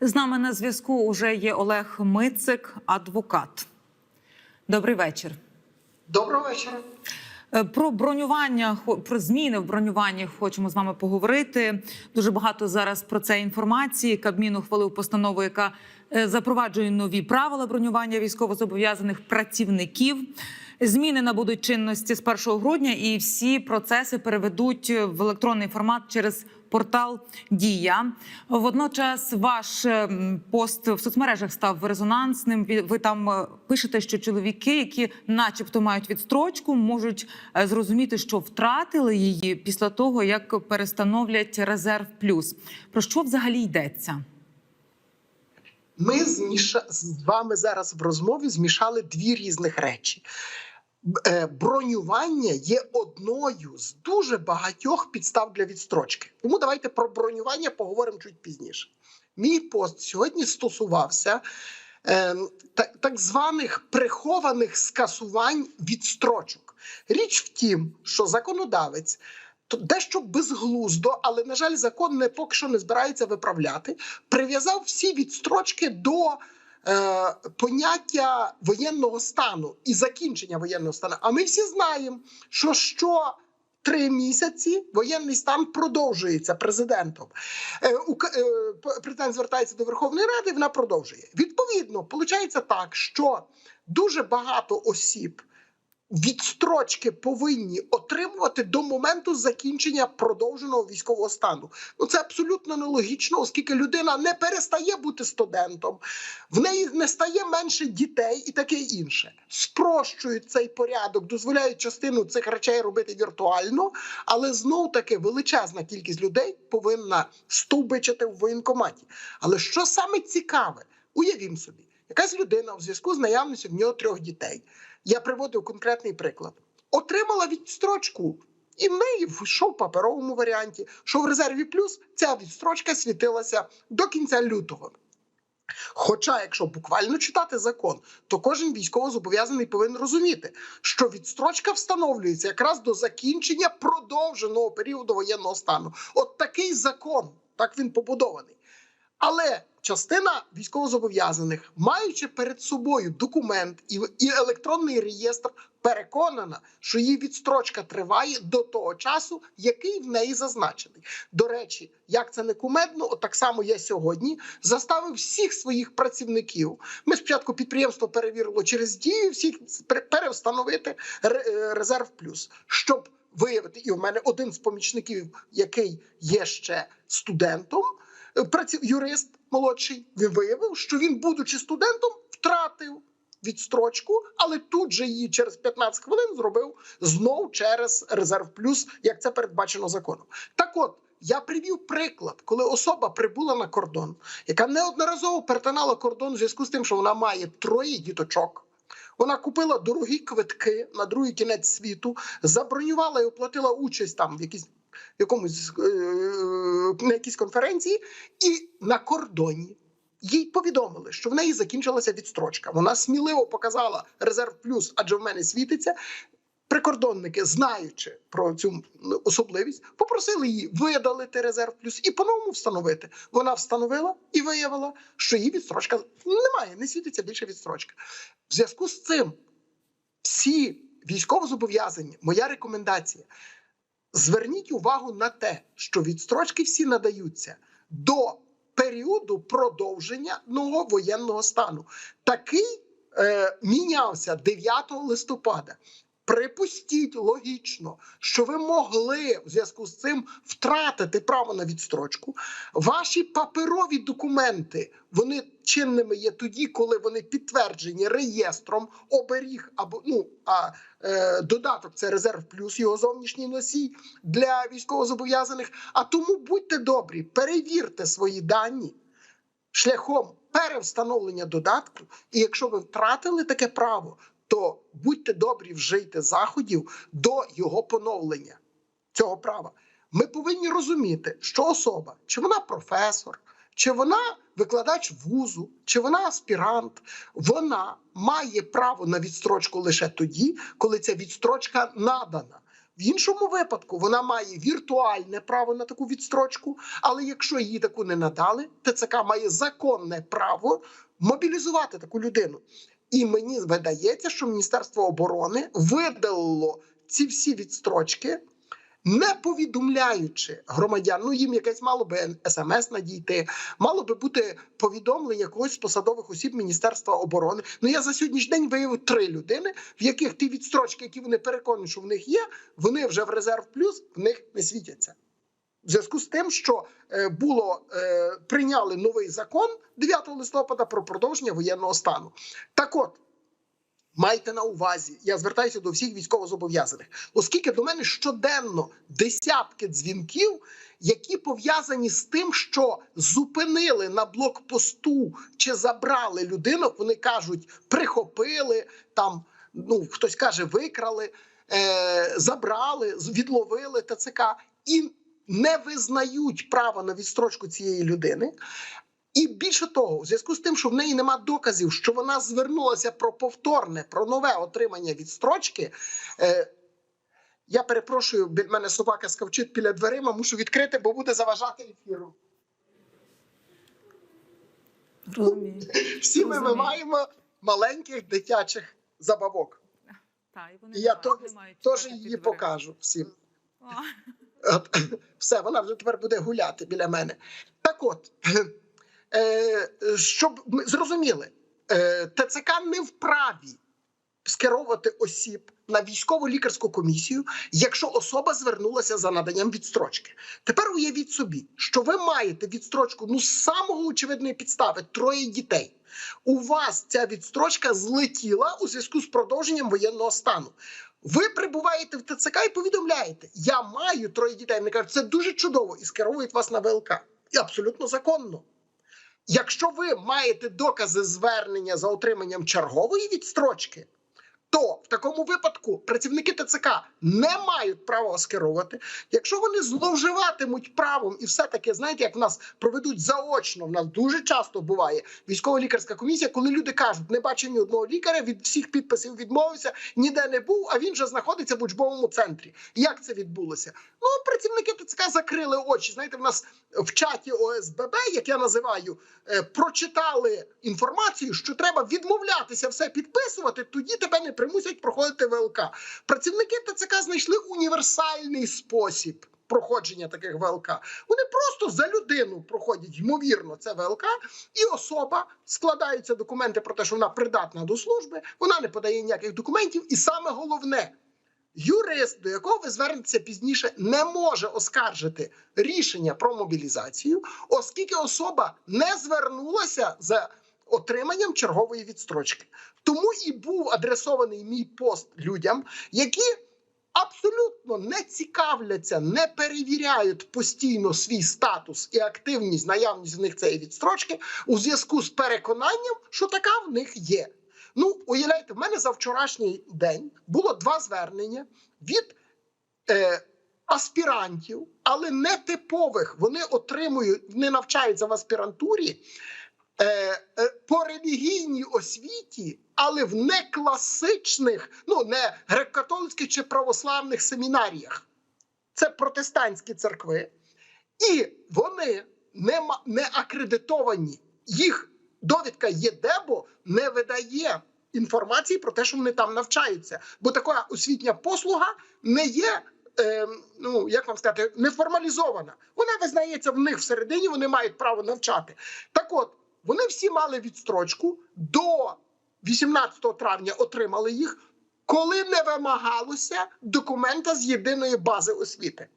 З нами на зв'язку уже є Олег Мицик, адвокат. Добрий вечір. Доброго вечора. Е, Про бронювання, про зміни в бронюванні хочемо з вами поговорити. Дуже багато зараз про це інформації. Кабмін ухвалив постанову, яка е, запроваджує нові правила бронювання військовозобов'язаних працівників. Зміни набудуть чинності з 1 грудня, і всі процеси переведуть в електронний формат через портал Дія. Водночас ваш ем, пост в соцмережах став резонансним. Ви- там е, пишете, що чоловіки, які, начебто, мають відстрочку, можуть е, зрозуміти, що втратили її після того, як перестановлять резерв плюс. Про що взагалі йдеться? Ми зміша... з вами зараз в розмові змішали дві різних речі. Е, Бронювання є одною з дуже багатьох підстав для відстрочки. Тому давайте про бронювання поговоримо чуть пізніше. Мій пост сьогодні стосувався е, так, званих прихованих скасувань відстрочок. Річ в тім, що законодавець то дещо безглуздо, але на жаль, закон не поки що не збирається виправляти. Прив'язав всі відстрочки до поняття воєнного стану і закінчення воєнного стану. А ми всі знаємо, що що. Три місяці воєнний стан продовжується президентом. Е, е, Президент звертається до Верховної Ради, вона продовжує. Відповідно, виходить так, що дуже багато осіб відстрочки повинні отримувати до моменту закінчення продовженого військового стану. Ну це абсолютно нелогічно, оскільки людина не перестає бути студентом, в неї не стає менше дітей і таке інше. Спрощують цей порядок, дозволяють частину цих речей робити віртуально, але знов таки величезна кількість людей повинна стовбичити в воєнкоматі. Але що саме цікаве, уявімо собі, якась людина у зв'язку з наявністю в нього трьох дітей. Я приводив конкретний приклад. Отримала відстрочку, і в неї йшов в паперовому варіанті, що в резерві плюс ця відстрочка світилася до кінця лютого. Хоча, якщо буквально читати закон, то кожен військовозобов'язаний повинен розуміти, що відстрочка встановлюється якраз до закінчення продовженого періоду воєнного стану. От такий закон, так він побудований. Але частина військовозобов'язаних, маючи перед собою документ і, і електронний реєстр, переконана, що її відстрочка триває до того часу, який в неї зазначений. До речі, як це не кумедно, от так само я сьогодні заставив всіх своїх працівників. Ми спочатку підприємство перевірило через дію, всіх пере- перевстановити е, резерв плюс, щоб виявити, і у мене один з помічників, який є ще студентом праці... юрист молодший, він виявив, що він, будучи студентом, втратив відстрочку, але тут же її через 15 хвилин зробив знов через резерв плюс, як це передбачено законом. Так от. Я привів приклад, коли особа прибула на кордон, яка неодноразово перетинала кордон у зв'язку з тим, що вона має троє діточок. Вона купила дорогі квитки на другий кінець світу, забронювала і оплатила участь там в якійсь якомусь е, на якійсь конференції, і на кордоні їй повідомили, що в неї закінчилася відстрочка. Вона сміливо показала резерв плюс, адже в мене світиться. Прикордонники, знаючи про цю особливість, попросили її видалити резерв плюс і по-новому встановити. Вона встановила і виявила, що її відстрочка немає, не світиться більше відстрочка. В зв'язку з цим всі військовозобов'язані, моя рекомендація. Зверніть увагу на те, що відстрочки всі надаються до періоду продовження нового воєнного стану. Такий е, мінявся 9 листопада. Припустіть логічно, що ви могли в зв'язку з цим втратити право на відстрочку. Ваші паперові документи вони чинними є тоді, коли вони підтверджені реєстром оберіг або ну а е, додаток це резерв плюс його зовнішній носій для військовозобов'язаних. А тому будьте добрі, перевірте свої дані шляхом перевстановлення додатку. І якщо ви втратили таке право, то будьте добрі, вжийте заходів до його поновлення цього права. Ми повинні розуміти, що особа, чи вона професор, чи вона викладач вузу, чи вона аспірант, вона має право на відстрочку лише тоді, коли ця відстрочка надана. В іншому випадку вона має віртуальне право на таку відстрочку, але якщо їй таку не надали, ТЦК має законне право мобілізувати таку людину. І мені видається, що Міністерство оборони видалило ці всі відстрочки, не повідомляючи громадян. Ну їм якесь мало би смс надійти, мало би бути повідомлення когось з посадових осіб Міністерства оборони. Ну я за сьогоднішній день виявив три людини, в яких ті відстрочки, які вони переконані, що в них є, вони вже в резерв плюс в них не світяться. В зв'язку з тим, що е, було е, прийняли новий закон 9 листопада про продовження воєнного стану. Так от. Майте на увазі, я звертаюся до всіх військовозобов'язаних, оскільки до мене щоденно десятки дзвінків, які пов'язані з тим, що зупинили на блокпосту чи забрали людину. Вони кажуть, прихопили там. Ну хтось каже, викрали, е, забрали, відловили ТЦК і не визнають права на відстрочку цієї людини. І більше того, у зв'язку з тим, що в неї нема доказів, що вона звернулася про повторне, про нове отримання відстрочки. Е, я перепрошую, від мене собака скавчить біля дверима, мушу відкрити, бо буде заважати ефіру. Розумію. Всі ми, ми маємо маленьких дитячих забавок. Та, і вони І я теж її покажу всім. Все, вона вже тепер буде гуляти біля мене. Так от, е, щоб ми зрозуміли, е, ТЦК не вправі скеровувати осіб на військово лікарську комісію, якщо особа звернулася за наданням відстрочки. Тепер уявіть собі, що ви маєте відстрочку ну з самого очевидної підстави троє дітей. У вас ця відстрочка злетіла у зв'язку з продовженням воєнного стану. Ви прибуваєте в ТЦК і повідомляєте: я маю троє дітей. Вони кажуть, це дуже чудово, і скеровують вас на ВЛК. І абсолютно законно. Якщо ви маєте докази звернення за отриманням чергової відстрочки, то в такому випадку працівники ТЦК не мають права скерувати. Якщо вони зловживатимуть правом і все-таки, знаєте, як в нас проведуть заочно, в нас дуже часто буває військово-лікарська комісія, коли люди кажуть, не бачив ні одного лікаря, від всіх підписів відмовився, ніде не був, а він вже знаходиться в учбовому центрі. Як це відбулося? Ну, працівники ТЦК закрили очі. Знаєте, в нас в чаті ОСББ, як я називаю, е, прочитали інформацію, що треба відмовлятися все підписувати, тоді тебе не примусять проходити ВЛК. Працівники ТЦК знайшли універсальний спосіб. Проходження таких ВЛК. Вони просто за людину проходять, ймовірно, це ВЛК, і особа складаються документи про те, що вона придатна до служби, вона не подає ніяких документів, і саме головне, юрист, до якого ви звернетеся пізніше, не може оскаржити рішення про мобілізацію, оскільки особа не звернулася за отриманням чергової відстрочки. Тому і був адресований мій пост людям, які абсолютно не цікавляться, не перевіряють постійно свій статус і активність, наявність в них цієї відстрочки у зв'язку з переконанням, що така в них є. Ну, уявляєте, в мене за вчорашній день було два звернення від е, аспірантів, але не типових. Вони отримують, не навчаються в аспірантурі по релігійній освіті, але в некласичних, ну не греко-католицьких чи православних семінаріях. Це протестантські церкви, і вони не, не акредитовані. Їх довідка ЄДЕБО не видає інформації про те, що вони там навчаються. Бо така освітня послуга не є. е, ну, як вам сказати, не формалізована. Вона визнається в них всередині, вони мають право навчати. Так от, вони всі мали відстрочку до 18 травня отримали їх, коли не вимагалося документа з єдиної бази освіти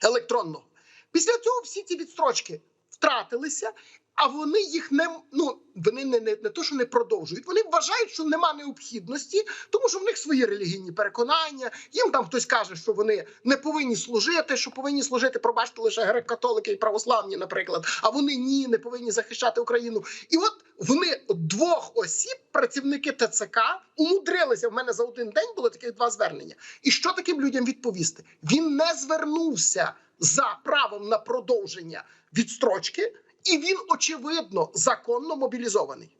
електронного. Після цього всі ці відстрочки втратилися, а вони їх не ну вони не, не, не то, що не продовжують. Вони вважають, що нема необхідності, тому що в них свої релігійні переконання. Їм там хтось каже, що вони не повинні служити, що повинні служити, пробачте, лише греко-католики і православні, наприклад. А вони ні, не повинні захищати Україну. І от вони двох осіб, працівники ТЦК, умудрилися. В мене за один день було таких два звернення. І що таким людям відповісти? Він не звернувся за правом на продовження відстрочки, і він очевидно законно мобілізований.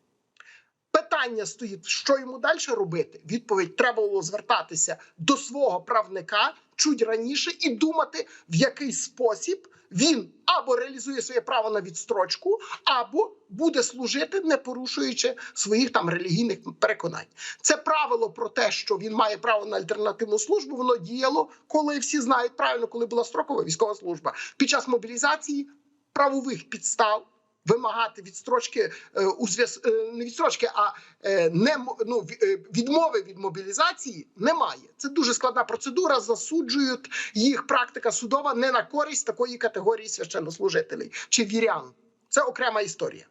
Питання. стоїть, що йому далі робити. Відповідь треба було звертатися до свого правника чуть раніше і думати, в який спосіб він або реалізує своє право на відстрочку, або буде служити, не порушуючи своїх там релігійних переконань. Це правило про те, що він має право на альтернативну службу. Воно діяло, коли всі знають правильно, коли була строкова військова служба. Під час мобілізації правових підстав. Вимагати відстрочки е, у зв'яз е, не відстрочки, а е, не ну, відмови від мобілізації немає. Це дуже складна процедура. Засуджують їх практика судова не на користь такої категорії священнослужителей чи вірян. Це окрема історія.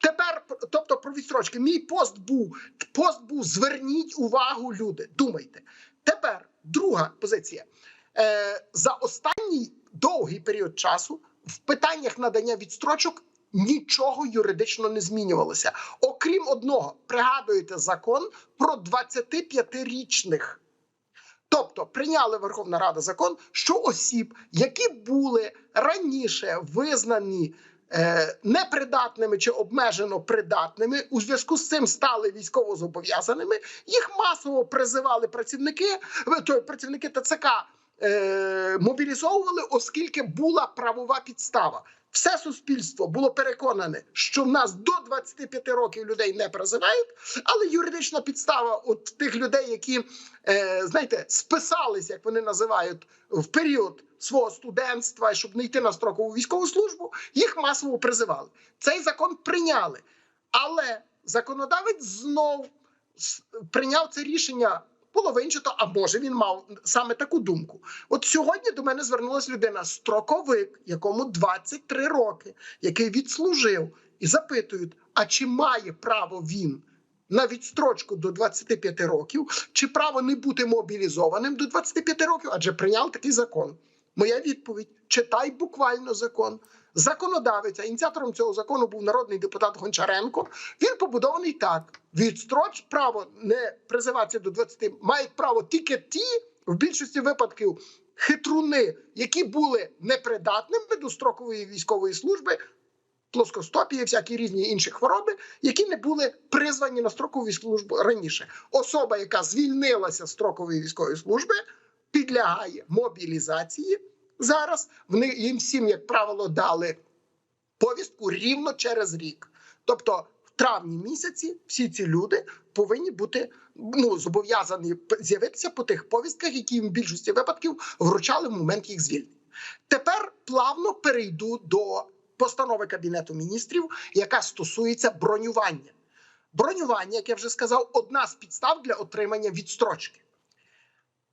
Тепер, тобто, про відстрочки. Мій пост був пост був. Зверніть увагу, люди. Думайте. Тепер друга позиція. За останній довгий період часу в питаннях надання відстрочок нічого юридично не змінювалося. Окрім одного, пригадуєте закон про 25-річних. Тобто прийняли Верховна Рада закон, що осіб, які були раніше визнані е, непридатними чи обмежено придатними, у зв'язку з цим стали військовозобов'язаними, їх масово призивали працівники, то працівники ТЦК е, мобілізовували, оскільки була правова підстава. Все суспільство було переконане, що в нас до 25 років людей не призивають, але юридична підстава от тих людей, які е, знаєте, списались, як вони називають, в період свого студентства, щоб не йти на строкову військову службу, їх масово призивали. Цей закон прийняли, але законодавець знов прийняв це рішення. Половинчато, а може він мав саме таку думку. От сьогодні до мене звернулася людина, строковик, якому 23 роки, який відслужив, і запитують: а чи має право він на відстрочку до 25 років, чи право не бути мобілізованим до 25 років? Адже прийняв такий закон. Моя відповідь: читай буквально закон. Законодавець, а ініціатором цього закону був народний депутат Гончаренко. Він побудований так: відстроч право не призиватися до 20 мають право тільки ті, в більшості випадків, хитруни, які були непридатними до строкової військової служби, плоскостопії, всякі різні інші хвороби, які не були призвані на строкову службу раніше. Особа, яка звільнилася з строкової військової служби, підлягає мобілізації. Зараз вони їм всім, як правило, дали повістку рівно через рік. Тобто, в травні місяці всі ці люди повинні бути ну зобов'язані з'явитися по тих повістках, які їм в більшості випадків вручали в момент їх звільнення. Тепер плавно перейду до постанови кабінету міністрів, яка стосується бронювання. Бронювання, як я вже сказав, одна з підстав для отримання відстрочки.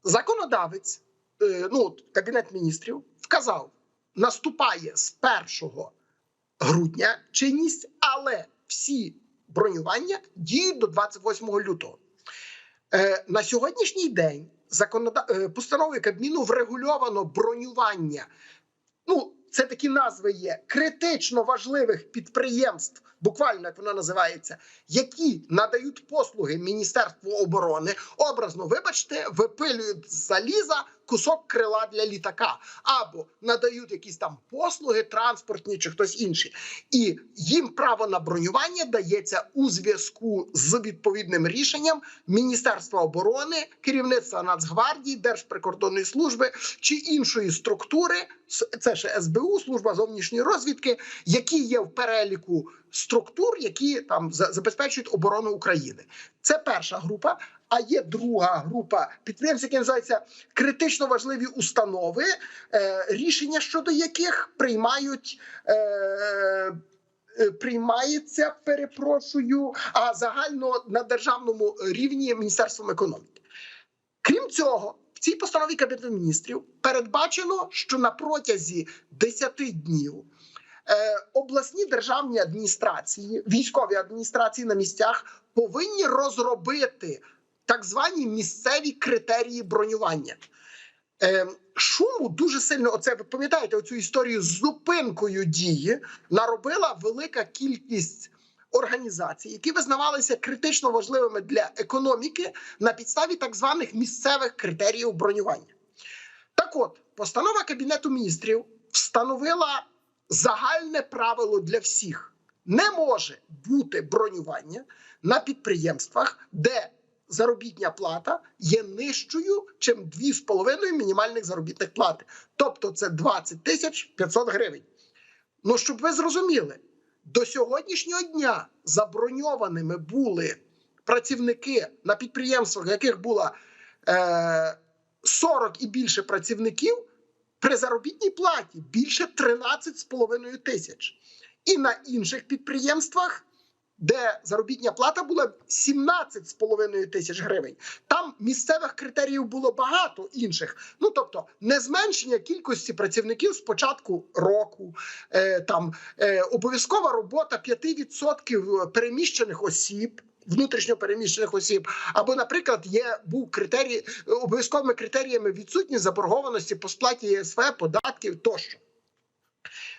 Законодавець, е, ну кабінет міністрів, вказав, наступає з 1 грудня чинність, але всі бронювання діють до 28 лютого. Е, на сьогоднішній день законодав... е, постановою Кабміну врегульовано бронювання. Ну, це такі назви є критично важливих підприємств, буквально як вона називається, які надають послуги Міністерству оборони. Образно, вибачте, випилюють заліза кусок крила для літака, або надають якісь там послуги, транспортні чи хтось інший. І їм право на бронювання дається у зв'язку з відповідним рішенням Міністерства оборони, керівництва Нацгвардії, Держприкордонної служби чи іншої структури, це ще СБУ, служба зовнішньої розвідки, які є в переліку структур, які там забезпечують оборону України. Це перша група. А є друга група підприємств, які називаються критично важливі установи, е, рішення щодо яких приймають. Е, е, Приймається, перепрошую, а загально на державному рівні Міністерством економіки. Крім цього, в цій постанові Кабінету міністрів передбачено, що на протязі 10 днів обласні державні адміністрації, військові адміністрації на місцях повинні розробити так звані місцеві критерії бронювання. Е, шуму дуже сильно. Оце ви пам'ятаєте оцю історію з зупинкою дії наробила велика кількість організацій, які визнавалися критично важливими для економіки на підставі так званих місцевих критеріїв бронювання. Так от, постанова Кабінету міністрів встановила загальне правило для всіх. Не може бути бронювання на підприємствах, де заробітня плата є нижчою, чим 2,5 мінімальних заробітних плати. Тобто це 20 тисяч 500 гривень. Ну, щоб ви зрозуміли, до сьогоднішнього дня заброньованими були працівники на підприємствах, яких було е, 40 і більше працівників, при заробітній платі більше 13,5 тисяч. І на інших підприємствах, де заробітня плата була 17,5 тисяч гривень. Там місцевих критеріїв було багато інших. Ну тобто, не зменшення кількості працівників з початку року, е, там е, обов'язкова робота 5% переміщених осіб. Внутрішньо переміщених осіб, або, наприклад, є був критерій обов'язковими критеріями відсутність заборгованості по сплаті ЄСВ, податків тощо.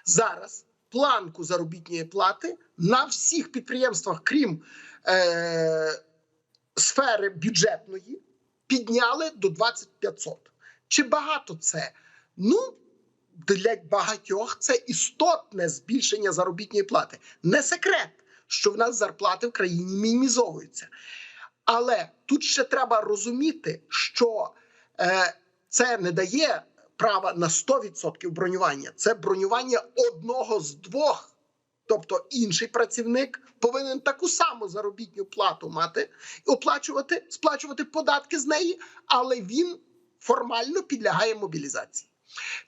Зараз планку заробітної плати на всіх підприємствах, крім е, сфери бюджетної, підняли до 2500. Чи багато це? Ну, для багатьох це істотне збільшення заробітної плати. Не секрет, що в нас зарплати в країні мінімізовуються. Але тут ще треба розуміти, що е, це не дає права на 100% бронювання. Це бронювання одного з двох. Тобто інший працівник повинен таку саму заробітну плату мати, оплачувати, сплачувати податки з неї, але він формально підлягає мобілізації.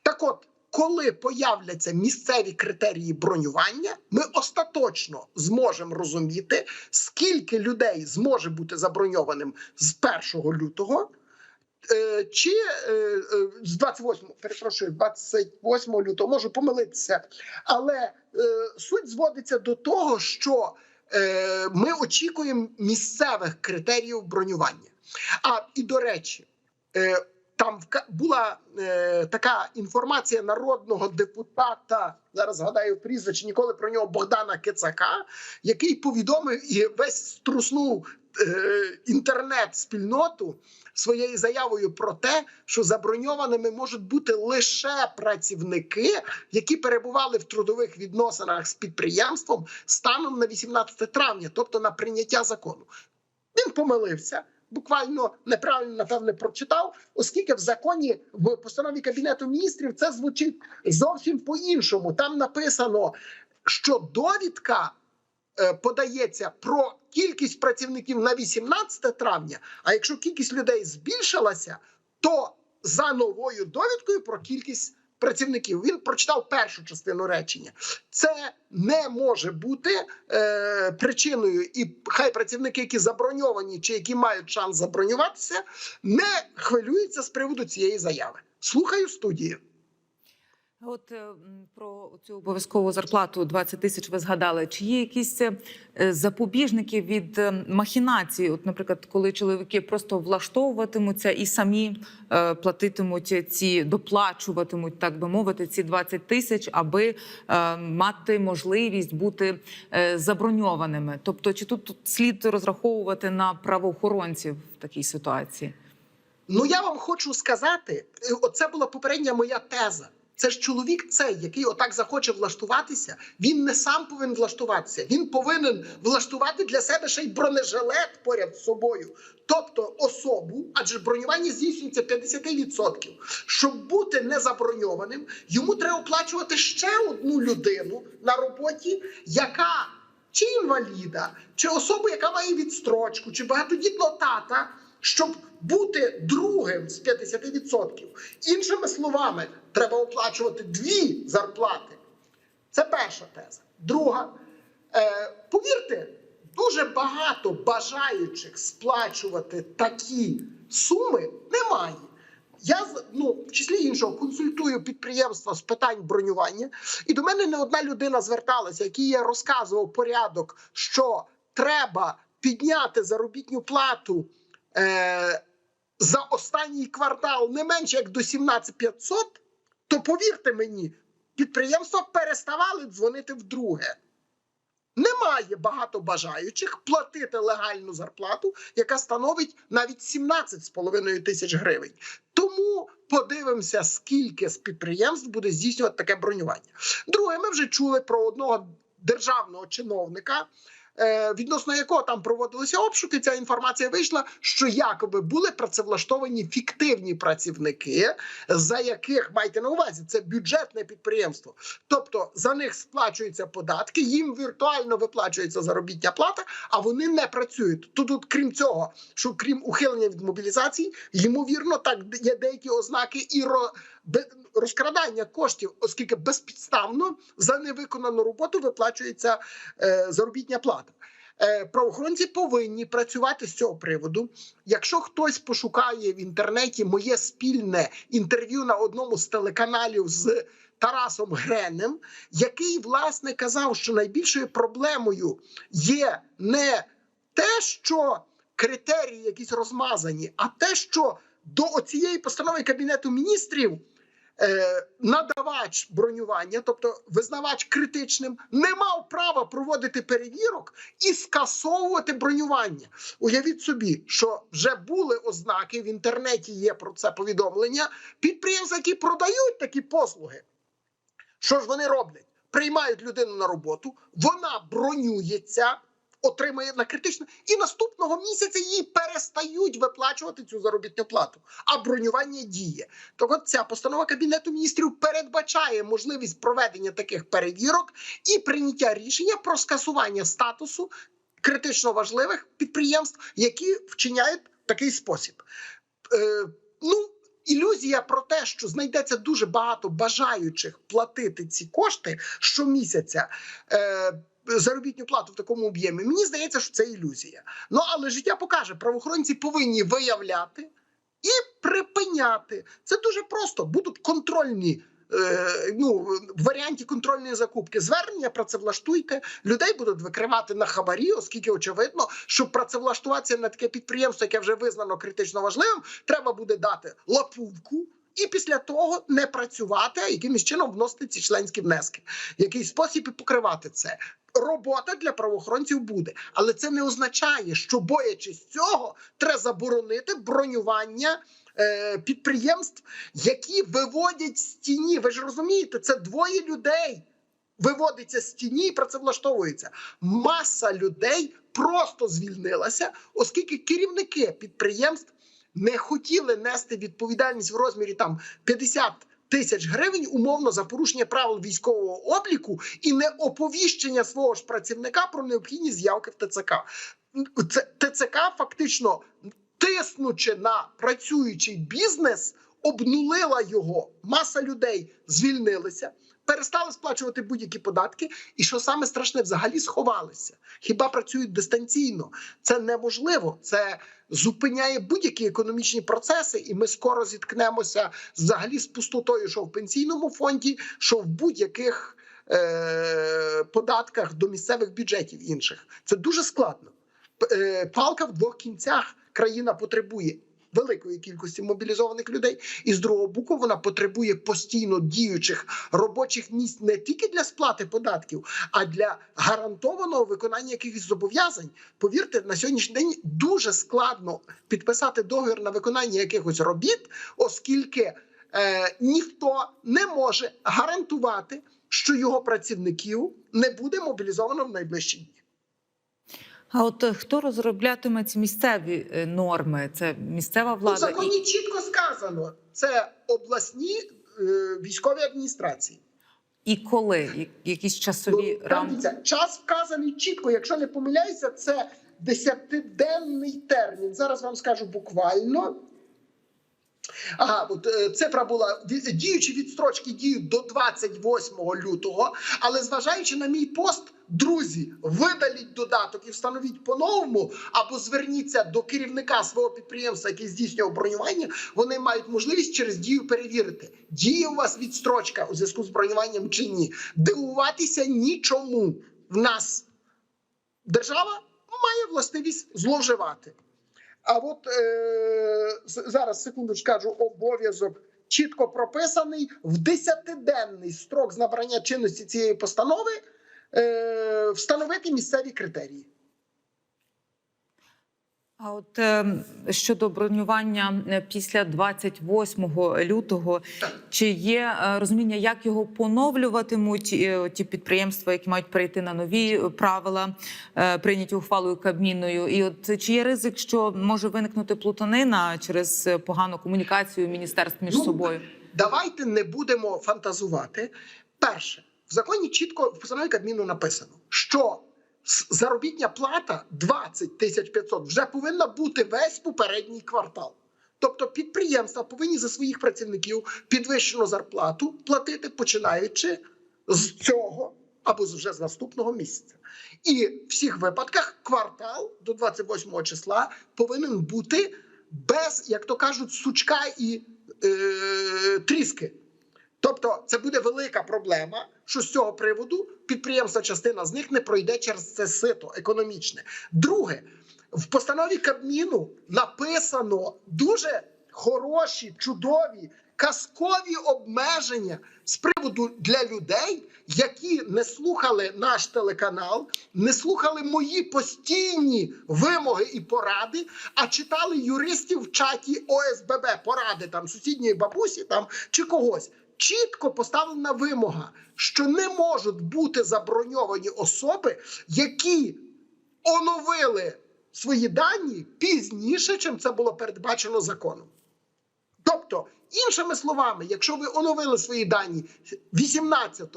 Так от, коли появляться місцеві критерії бронювання, ми остаточно зможемо розуміти, скільки людей зможе бути заброньованим з 1 лютого. Е, Чи е, е, з 28, перепрошую, 28 лютого можу помилитися, але суть зводиться до того, що ми очікуємо місцевих критеріїв бронювання. А і до речі, там була така інформація народного депутата. Зараз згадаю прізвище ніколи про нього Богдана Кицака, який повідомив і весь струснув інтернет-спільноту своєю заявою про те, що заброньованими можуть бути лише працівники, які перебували в трудових відносинах з підприємством станом на 18 травня, тобто на прийняття закону. Він помилився. Буквально неправильно напевне прочитав, оскільки в законі в постанові кабінету міністрів це звучить зовсім по-іншому. Там написано, що довідка е, подається про кількість працівників на 18 травня. А якщо кількість людей збільшилася, то за новою довідкою про кількість працівників він прочитав першу частину речення. Це не може бути е, причиною, і хай працівники, які заброньовані чи які мають шанс забронюватися, не хвилюються з приводу цієї заяви. Слухаю студію. От е, про цю обов'язкову зарплату 20 тисяч ви згадали. Чи є якісь е, запобіжники від е, махінації? От, наприклад, коли чоловіки просто влаштовуватимуться і самі е, платитимуть ці, доплачуватимуть, так би мовити, ці 20 тисяч, аби е, мати можливість бути е, заброньованими. Тобто, чи тут, слід розраховувати на правоохоронців в такій ситуації? Ну я вам хочу сказати, е, оце була попередня моя теза. Це ж чоловік, цей, який отак захоче влаштуватися. Він не сам повинен влаштуватися. Він повинен влаштувати для себе ще й бронежилет поряд з собою, тобто особу, адже бронювання здійснюється 50%. Щоб бути незаброньованим, йому треба оплачувати ще одну людину на роботі, яка чи інваліда, чи особу, яка має відстрочку, чи багатодітного тата, щоб бути другим з 50%. Іншими словами, треба оплачувати дві зарплати. Це перша теза. Друга, е, повірте, дуже багато бажаючих сплачувати такі суми немає. Я ну, в числі іншого консультую підприємства з питань бронювання, і до мене не одна людина зверталася, якій я розказував порядок, що треба підняти заробітну плату е, за останній квартал не менше як до 17500, то повірте мені, підприємства переставали дзвонити вдруге. Немає багато бажаючих платити легальну зарплату, яка становить навіть 17,5 тисяч гривень. Тому подивимося, скільки з підприємств буде здійснювати таке бронювання. Друге, ми вже чули про одного державного чиновника. Е, Відносно якого там проводилися обшуки, ця інформація вийшла, що якоби були працевлаштовані фіктивні працівники, за яких майте на увазі, це бюджетне підприємство. Тобто за них сплачуються податки, їм віртуально виплачується заробітня плата, а вони не працюють. Тут, тут крім цього, що крім ухилення від мобілізації, ймовірно, так є деякі ознаки і розкрадання коштів, оскільки безпідставно за невиконану роботу виплачується е, заробітня плата. Е, правоохоронці повинні працювати з цього приводу. Якщо хтось пошукає в інтернеті моє спільне інтерв'ю на одному з телеканалів з Тарасом Гренем, який власне казав, що найбільшою проблемою є не те, що критерії якісь розмазані, а те, що до цієї постанови кабінету міністрів. Е, Надавач бронювання, тобто визнавач критичним, не мав права проводити перевірок і скасовувати бронювання. Уявіть собі, що вже були ознаки в інтернеті. Є про це повідомлення. Підприємства, які продають такі послуги. Що ж вони роблять? Приймають людину на роботу, вона бронюється, отримує на критично, і наступного місяця їй перестають виплачувати цю заробітну плату. А бронювання діє. Так от ця постанова Кабінету міністрів передбачає можливість проведення таких перевірок і прийняття рішення про скасування статусу критично важливих підприємств, які вчиняють такий спосіб. Е, ну, ілюзія про те, що знайдеться дуже багато бажаючих платити ці кошти щомісяця. Е, Заробітну плату в такому об'ємі. Мені здається, що це ілюзія. Ну але життя покаже, правоохоронці повинні виявляти і припиняти. Це дуже просто. Будуть контрольні. е, Ну, в варіанті контрольної закупки звернення працевлаштуйте людей будуть викривати на хабарі, оскільки очевидно, щоб працевлаштуватися на таке підприємство, яке вже визнано критично важливим, треба буде дати лапувку. І після того не працювати, а якимось чином вносити ці членські внески. В якийсь спосіб і покривати це. Робота для правоохоронців буде, але це не означає, що боячись цього, треба заборонити бронювання е, підприємств, які виводять з тіні. Ви ж розумієте, це двоє людей виводиться з тіні і працевлаштовується. Маса людей просто звільнилася, оскільки керівники підприємств не хотіли нести відповідальність в розмірі там 50 тисяч гривень умовно за порушення правил військового обліку і не оповіщення свого ж працівника про необхідність з'явки в ТЦК. ТЦК фактично тиснучи на працюючий бізнес, обнулила його. Маса людей звільнилися. Перестали сплачувати будь-які податки, і що саме страшне, взагалі сховалися. Хіба працюють дистанційно? Це неможливо. Це зупиняє будь-які економічні процеси, і ми скоро зіткнемося взагалі з пустотою, що в пенсійному фонді, що в будь-яких е- податках до місцевих бюджетів інших. Це дуже складно. Е, Палка в двох кінцях країна потребує. Великої кількості мобілізованих людей, і з другого боку вона потребує постійно діючих робочих місць не тільки для сплати податків, а для гарантованого виконання якихось зобов'язань. Повірте, на сьогоднішній день дуже складно підписати договір на виконання якихось робіт, оскільки е, ніхто не може гарантувати, що його працівників не буде мобілізовано в найближчі дні. А от е, хто розроблятиме ці місцеві е, норми? Це місцева У влада законі чітко сказано: це обласні е, військові адміністрації. і, і коли? Якісь часові Ну, рамки? дивіться, час вказаний чітко. Якщо не помиляюся, це десятиденний термін. Зараз вам скажу буквально. Ага, от е, цифра була діючі відстрочки діють до 28 лютого. Але зважаючи на мій пост, друзі, видаліть додаток і встановіть по-новому, або зверніться до керівника свого підприємства, який здійснює бронювання. Вони мають можливість через дію перевірити, діє у вас відстрочка у зв'язку з бронюванням чи ні. Дивуватися нічому. В нас держава має властивість зловживати. А от е, зараз секунду скажу обов'язок чітко прописаний в десятиденний строк з набрання чинності цієї постанови встановити місцеві критерії. А от е, щодо бронювання е, після 28 лютого, чи є е, розуміння, як його поновлюватимуть е, ті підприємства, які мають перейти на нові е, правила, е, прийняті ухвалою Кабміною? І от чи є ризик, що може виникнути плутанина через е, погану комунікацію міністерств між Ну, собою? Давайте не будемо фантазувати. Перше, в законі чітко в постанові Кабміну написано, що заробітня плата 20 тисяч 500 вже повинна бути весь попередній квартал. Тобто підприємства повинні за своїх працівників підвищену зарплату платити, починаючи з цього або вже з наступного місяця. І в всіх випадках квартал до 28 числа повинен бути без, як то кажуть, сучка і е, тріски. Тобто, це буде велика проблема, що з цього приводу підприємства, частина з них не пройде через це сито економічне. Друге, в постанові Кабміну написано дуже хороші, чудові, казкові обмеження з приводу для людей, які не слухали наш телеканал, не слухали мої постійні вимоги і поради, а читали юристів в чаті ОСББ поради там сусідньої бабусі там чи когось. Чітко поставлена вимога, що не можуть бути заброньовані особи, які оновили свої дані пізніше, чим це було передбачено законом. Тобто, іншими словами, якщо ви оновили свої дані 18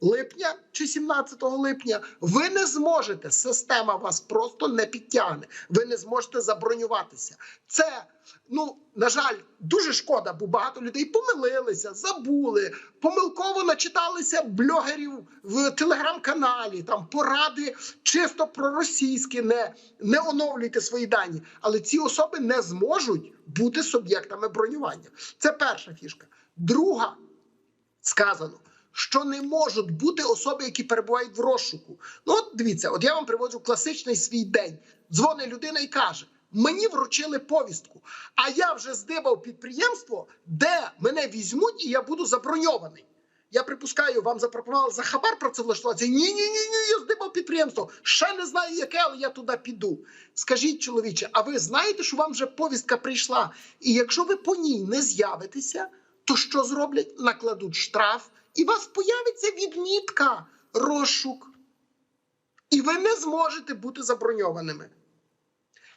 липня чи 17 липня, ви не зможете, система вас просто не підтягне. Ви не зможете забронюватися. Це, ну, на жаль, дуже шкода, бо багато людей помилилися, забули, помилково начиталися блогерів в телеграм-каналі, там поради чисто проросійські, не, не оновлюйте свої дані. Але ці особи не зможуть бути суб'єктами бронювання. Це перша фішка. Друга сказано, що не можуть бути особи, які перебувають в розшуку. Ну, от дивіться, от я вам приводжу класичний свій день. Дзвонить людина і каже: мені вручили повістку, а я вже здибав підприємство, де мене візьмуть, і я буду заброньований. Я припускаю, вам запропонували за хабар працевлаштуватися. Ні, ні, ні, ні, я здибав підприємство. Ще не знаю, яке, але я туди піду. Скажіть, чоловіче, а ви знаєте, що вам вже повістка прийшла? І якщо ви по ній не з'явитеся, то що зроблять? Накладуть штраф, і вас появиться відмітка розшук. І ви не зможете бути заброньованими.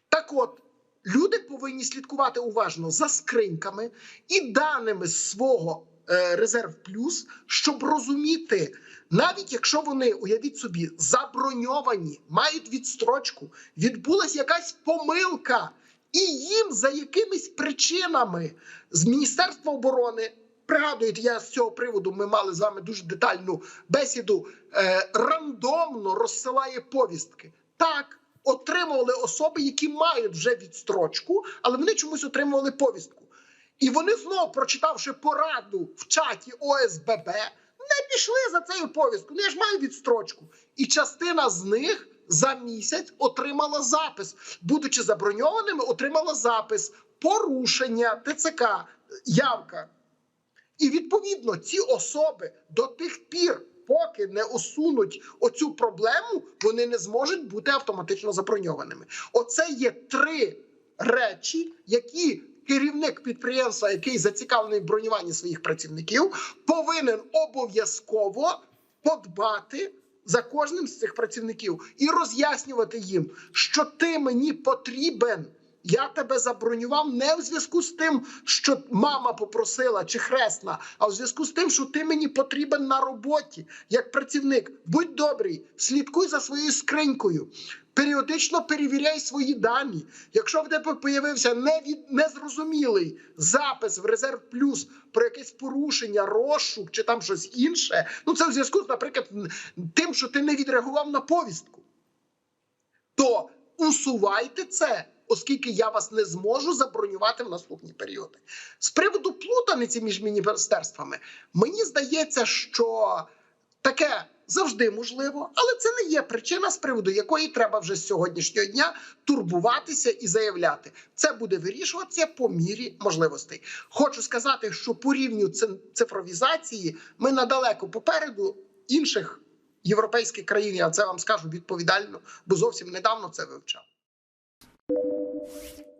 Так от, люди повинні слідкувати уважно за скриньками і даними з свого е, резерв плюс, щоб розуміти, навіть якщо вони, уявіть собі, заброньовані, мають відстрочку, відбулася якась помилка, і їм за якимись причинами з Міністерства оборони. Пригадуєте, я з цього приводу ми мали з вами дуже детальну бесіду. Е, рандомно розсилає повістки. Так, отримували особи, які мають вже відстрочку, але вони чомусь отримували повістку. І вони знову, прочитавши пораду в чаті ОСББ, не пішли за цією повісткою. Ну, я ж маю відстрочку. І частина з них за місяць отримала запис, будучи заброньованими, отримала запис порушення ТЦК, явка. І відповідно ці особи до тих пір, поки не усунуть оцю проблему, вони не зможуть бути автоматично заброньованими. Оце є три речі, які керівник підприємства, який зацікавлений в бронюванні своїх працівників, повинен обов'язково подбати. За кожним з цих працівників і роз'яснювати їм, що ти мені потрібен. Я тебе забронював не в зв'язку з тим, що мама попросила чи хресна, а в зв'язку з тим, що ти мені потрібен на роботі як працівник. Будь добрий, слідкуй за своєю скринькою. Періодично перевіряй свої дані. Якщо в тебе появився невід... незрозумілий запис в резерв плюс про якесь порушення, розшук чи там щось інше, ну це в зв'язку з, наприклад, тим, що ти не відреагував на повістку, то усувайте це оскільки я вас не зможу забронювати в наступні періоди. З приводу плутаниці між міністерствами, мені здається, що таке завжди можливо, але це не є причина, з приводу якої треба вже з сьогоднішнього дня турбуватися і заявляти. Це буде вирішуватися по мірі можливостей. Хочу сказати, що по рівню цифровізації ми надалеко попереду інших європейських країн. Я це вам скажу відповідально, бо зовсім недавно це вивчав. Thank you.